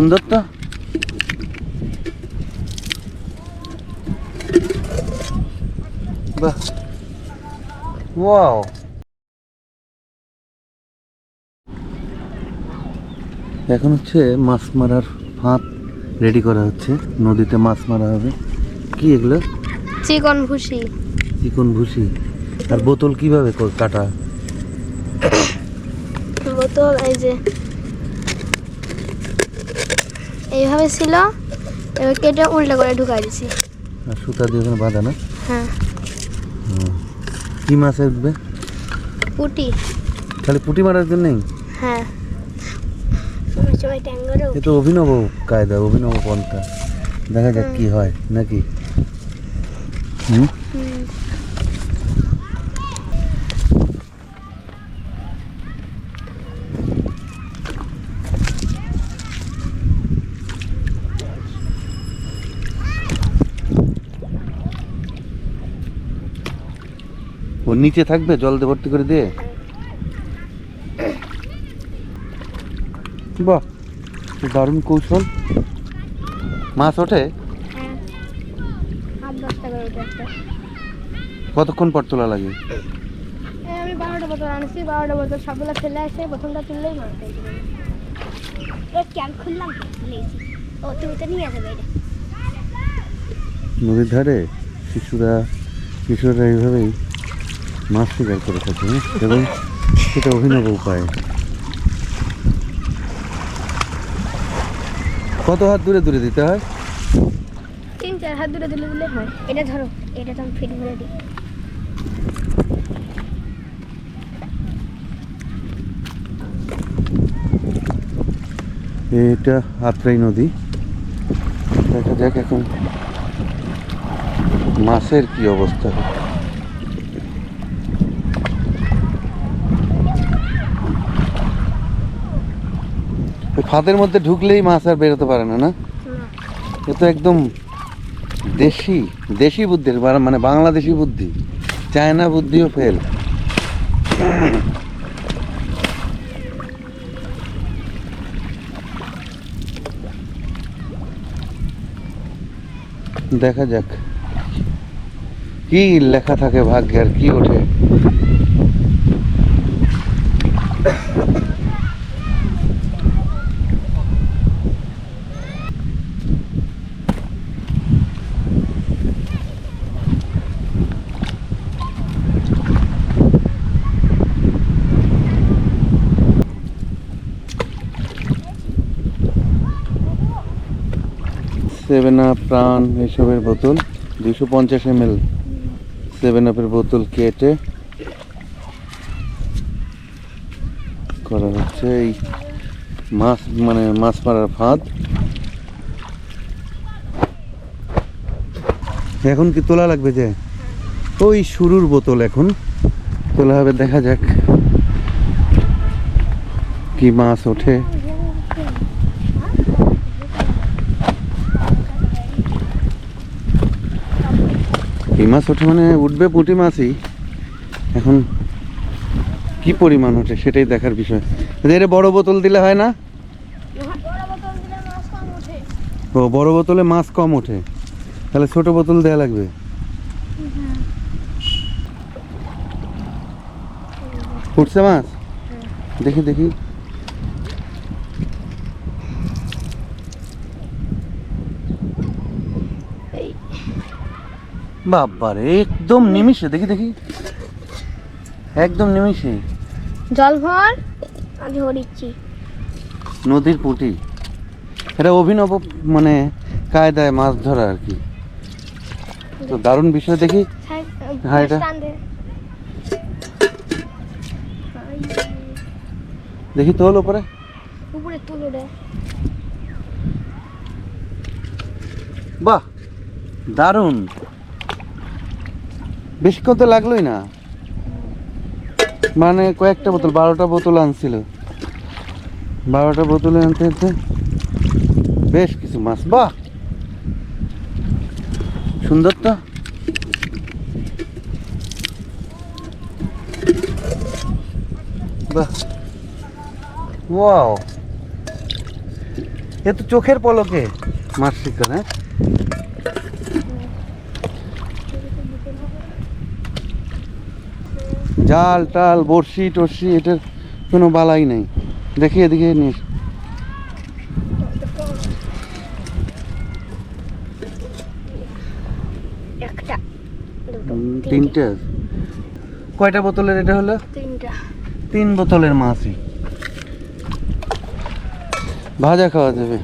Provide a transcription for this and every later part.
সুন্দর তো। বাহ। ওয়াও। এখন হচ্ছে মাছ মারার ফাঁদ রেডি করা হচ্ছে। নদীতে মাছ মারা হবে। কি এগুলো? চিকন ভুসি চিকন ভুসি আর বোতল কীভাবে কাটা? বোতল এই যে এইভাবে ছিল এবার কেটে উল্টা করে ঢুকাই দিছি। আর সুতা দিয়ে ওখানে বাঁধা না? হ্যাঁ। কি মাছ আসবে? পুটি। খালি পুটি মারার জন্যই হ্যাঁ। এ তো অভিনব কায়দা অভিনব পন্থা। দেখা যাক কি হয় নাকি? হুম ও নিচে থাকবে জল দিয়ে ভর্তি করে দিয়ে। বাহ দারুণ কৌশল। মাছ ওঠে? হ্যাঁ কতক্ষণ পর তোলা লাগে? আমি বারোটা বোতল আনছি বারোটা বোতল সবগুলো ফেলে আসে প্রথমটা তুললেই মাছ ক্যান খুললাম? ও তুমি তো নিয়ে যাবে এটা। নদীর ধারে শিশুরা কিশোররা এইভাবেই মাছ শিকার করে থাকে? এবং সেটা অভিনব উপায়। কত হাত দূরে দূরে দিতে হয়? তিন চার হাত দূরে দিলে দিলে হয়। এটা ধরো এটা তো আমি ফিট ভরে দিই। এটা আত্রাই নদী। দেখা যাক এখন মাছের কি অবস্থা। ফাঁদের মধ্যে ঢুকলেই মাছ আর বেরোতে পারে না না? এ তো একদম দেশি দেশি বুদ্ধির মানে বাংলাদেশি বুদ্ধি চায়না বুদ্ধিও ফেল দেখা যাক কি লেখা থাকে ভাগ্যে আর কি ওঠে। সেভেন আপ প্রাণ এসবের বোতল, দুশো পঞ্চাশ এম এল সেভেন আপের বোতল কেটে করা হচ্ছে এই মাছ মানে মাছ মারার ফাঁদ। এখন কি তোলা লাগবে যে? ওই শুরুর বোতল এখন। তোলা হবে, দেখা যাক কি মাছ ওঠে। মাছ ওঠে মানে উঠবে পুঁটি মাছই। এখন কি পরিমাণ ওঠে সেটাই দেখার বিষয়। এর বড় বোতল দিলে হয় না? ও বড় বোতলে মাছ কম ওঠে। তাহলে ছোট বোতল দেয়া লাগবে। উঠছে মাছ? দেখি দেখি। বাবারে একদম নিমিষে দেখি দেখি। একদম নিমিষে। জল ভর। আমি নদীর পুঁটি। এটা অভিনব মানে কায়দায় মাছ ধরা আর কি। তো দারুণ বিষয় দেখি। হ্যাঁ, এটা- দেখি তো হলো পরে উপরে। তুলো বাহ দারুণ। বেশিক্ষণ তো লাগলোই না। মানে কয়েকটা বোতল, বারোটা বোতল আনছিল। বারোটা বোতলে আনতে আনতে বেশ কিছু মাছ, বাহ! সুন্দর তো। বাহ! এ তো চোখের পলকে মাছ শিকার হ্যাঁ? জাল টাল বড়শি টর্শি এটার কোনো বালাই নাই। দেখি এদিকে নিস তিনটে। কয়টা বোতলের এটা হলো? তিন বোতলের মাছই ভাজা খাওয়া যাবে।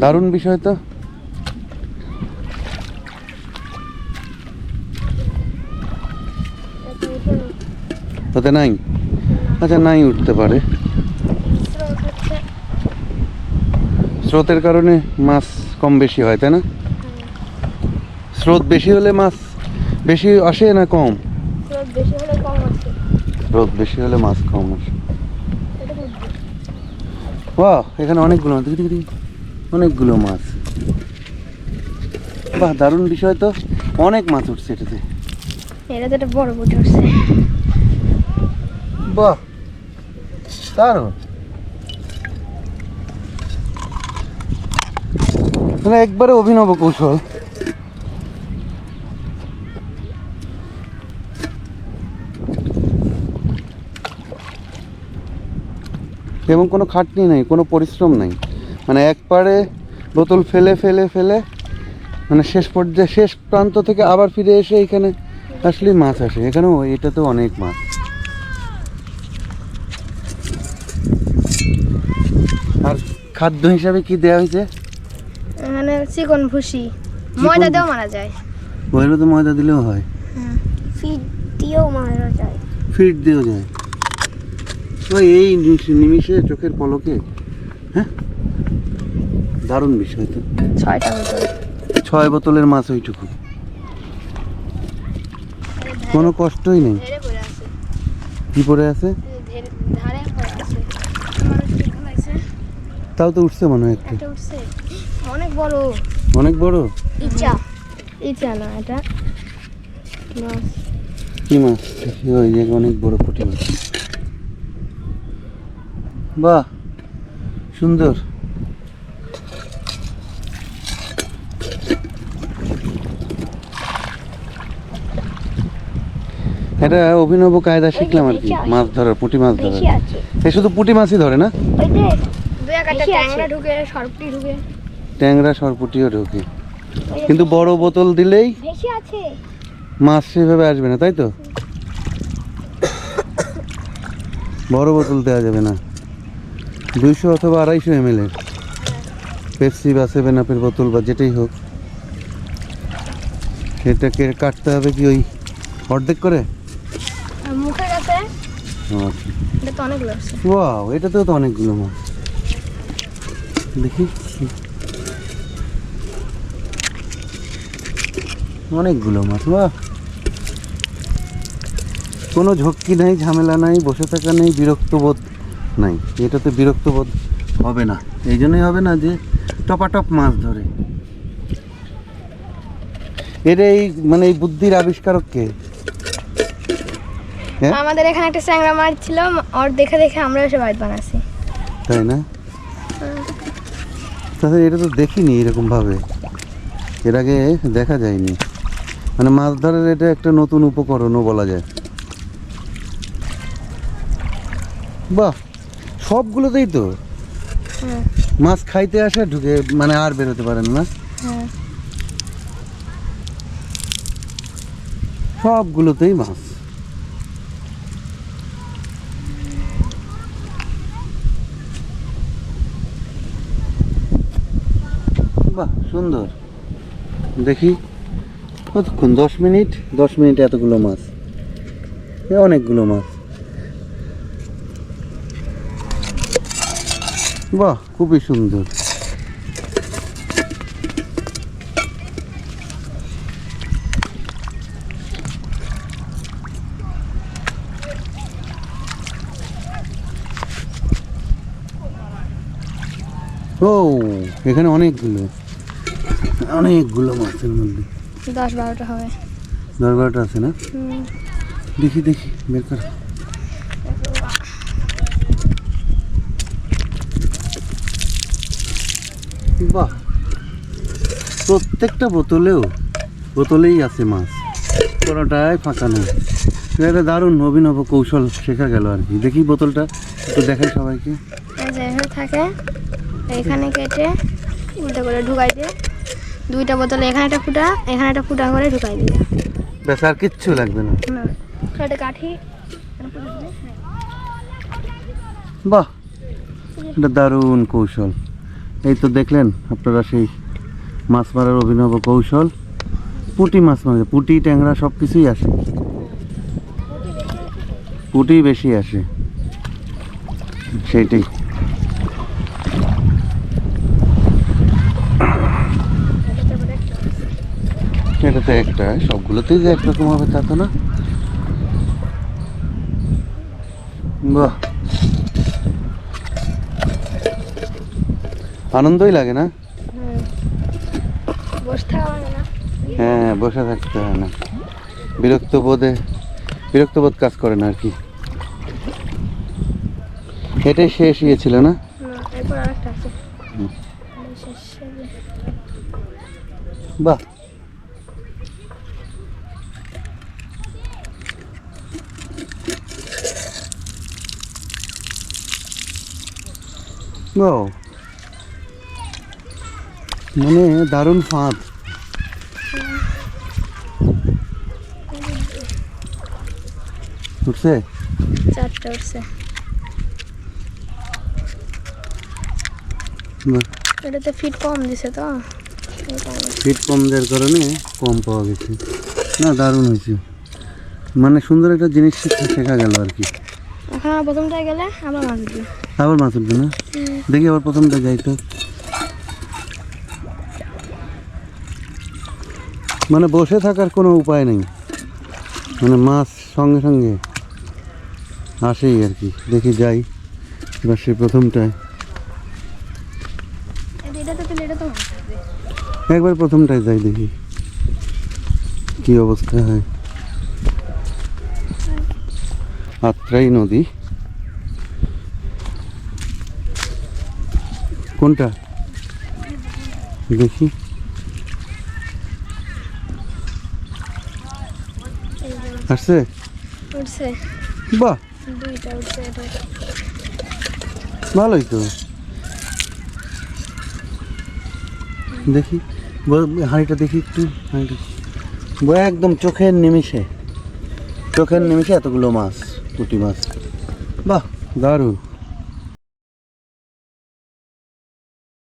দারুণ বিষয় তো এটা উঠে নি। ওতে নাই? আচ্ছা নাই উঠতে পারে। স্রোতের কারণে মাছ কম বেশি হয় তাই না? স্রোত বেশি হলে মাছ বেশি আসে না কম? স্রোত বেশি হলে মাছ কম আসে। বাহ এখানে অনেকগুলো মাছ দেখি। অনেকগুলো মাছ। বাহ দারুণ বিষয় তো। অনেক মাছ উঠছে এটাতে। এটা তো একটা বড় বুঝে উঠছে। বাহ দারুণ মানে একবারে অভিনব কৌশল এবং কোনো খাটনি নেই কোনো পরিশ্রম নেই মানে একবারে বোতল ফেলে ফেলে ফেলে মানে শেষ পর্যায়ে শেষ প্রান্ত থেকে আবার ফিরে এসে এখানে আসলে মাছ আসে এখানেও এটাতেও অনেক মাছ আর খাদ্য হিসাবে কি দেওয়া হয়েছে? এখানে চিকন ভুসি। ময়দা দিয়েও মারা যায়। ওইগুলো তো ময়দা দিলেও হয়। হ্যাঁ ফিড দিয়েও মারা যায়। ফিট দিয়েও যায়। ওই এই নিমিষ- নিমিষে চোখের পলকে হ্যাঁ? দারুণ বিষয় তো। ছয়টা বোতল। ছয় বোতলের মাছ ওইটুকু। কোনো কষ্টই নেই। কি পড়ে আছে ধেরে- ধারে পড়ে আছে মানুষ দেখা লাগছে তাও তো উঠছে মনে হয় একটু। উঠছে। অনেক বড়। অনেক বড়? ইচা। ইচা না এটা। মাছ। কি মাছ? ওই যে অনেক বড় পুঁটি মাছ। বাহ! সুন্দর। এটা অভিনব কায়দা শিখলাম আর কি মাছ ধরার পুঁটি মাছ ধরার। এ শুধু পুঁটি মাছই ধরে না? ট্যাংরা ঢুকে সরপুটি ঢুকে। সরপুটিও ঢোকে। কিন্তু বড় বোতল দিলেই মাছ সেভাবে আসবে না তাই তো? বড় বোতল দেওয়া যাবে না। দুইশো অথবা আড়াইশো এম এর। পেপসি বা সেভেন আপের বোতল বা যেটাই হোক। সেটাকে কাটতে হবে কি ওই অর্ধেক করে? আর মুখের আচ্ছা। ওয়াও এটাতেও তো অনেকগুলো মাছ। দেখি। অনেকগুলো মাছ বা কোনো ঝক্কি নাই ঝামেলা নাই বসে থাকা নেই বিরক্ত বোধ নাই। এটাতে বিরক্ত বোধ হবে না। এই জন্যই হবে না যে টপাটপ মাছ ধরে। এর এই মানে এই বুদ্ধির আবিষ্কারক কে? হ্যাঁ? আমাদের এখানে একটা স্যাংরা মাছ ছিল ওর দেখে দেখে আমরা এসে বাড়িতে বানাচ্ছি। তাই না? তাহলে এটা তো দেখিনি এরকমভাবে। এর আগে দেখা যায়নি। মানে মাছ ধরার এটা একটা নতুন উপকরণও বলা যায়। বাহ সবগুলোতেই তো? হ্যাঁ। মাছ খাইতে আসে ঢুকে মানে আর বেরোতে পারেন না? হ্যাঁ। সবগুলোতেই মাছ বাহ সুন্দর। দেখি, কতক্ষণ? দশ মিনিট? দশ মিনিট এতগুলো মাছ। অনেকগুলো মাছ। বাহ, খুবই সুন্দর। ও, এখানে অনেকগুলো। অনেকগুলো মাছের মধ্যে। দশ বারোটা হবে। দশ বারোটা আছে না? দেখি দেখি বের কর। বাহ! প্রত্যেকটা বোতলেও বোতলেই আছে মাছ। কোনোটায় ফাঁকা নেই। এটা দারুণ অভিনব কৌশল শেখা গেল আর কি। দেখি বোতলটা একটু দেখাই সবাইকে। থাকে এখানে কেটে উল্টো করে ঢুকাই দিয়ে দুইটা বোতলে এখানে একটা ফুটা এখানে একটা ফুটা করে ঢুকাই দিয়ে ব্যাস আর কিচ্ছু লাগবে না। একটা কাঠি হ্যাঁ। বাহ এটা দারুণ কৌশল। এই তো দেখলেন আপনারা সেই মাছ মারার অভিনব কৌশল। পুঁটি মাছ মারে পুঁটি ট্যাংরা সব কিছুই আসে। পুঁটি বেশি আসে। সেইটাই। এটা তো একটা সবগুলোতেই যে একরকম হবে তা তো না? বাহ। আনন্দই লাগে না? হ্যাঁ বসে থাকতে হয় না। বিরক্ত বোধে বিরক্ত বোধ কাজ করে না আর কি। এটাই শেষ ইয়ে ছিল না। বাহ। ও মানে দারুণ ফাঁদ। উঠছে? চারটা উঠছে। এটাতে ফিট কম দিছে তো। ফিট কম দেওয়ার কারণে কম পাওয়া গেছে। না দারুণ হয়েছে। মানে সুন্দর একটা জিনিস শেখা গেল আর কি। আর প্রথমটায় গেলে আবার মাছ আবার মাছ উঠবে না? দেখি আবার প্রথমটা যাই তো। মানে বসে থাকার কোনো উপায় নেই। মানে মাছ সঙ্গে সঙ্গে আসেই আর কি। দেখি যাই। এবার সে প্রথমটায়। একবার প্রথমটায় যাই দেখি। কি অবস্থা হয়। আত্রাই নদী। কোনটা? দেখি। আসছে? উঠছে। বাহ। দুইটা উঠছে ভালোই তো। দেখি। হাঁড়িটা দেখি একটু হাঁড়িটা। একদম চোখের নিমিষে। চোখের নিমিষে এতগুলো মাছ পুঁটি মাছ। বাহ দারুণ।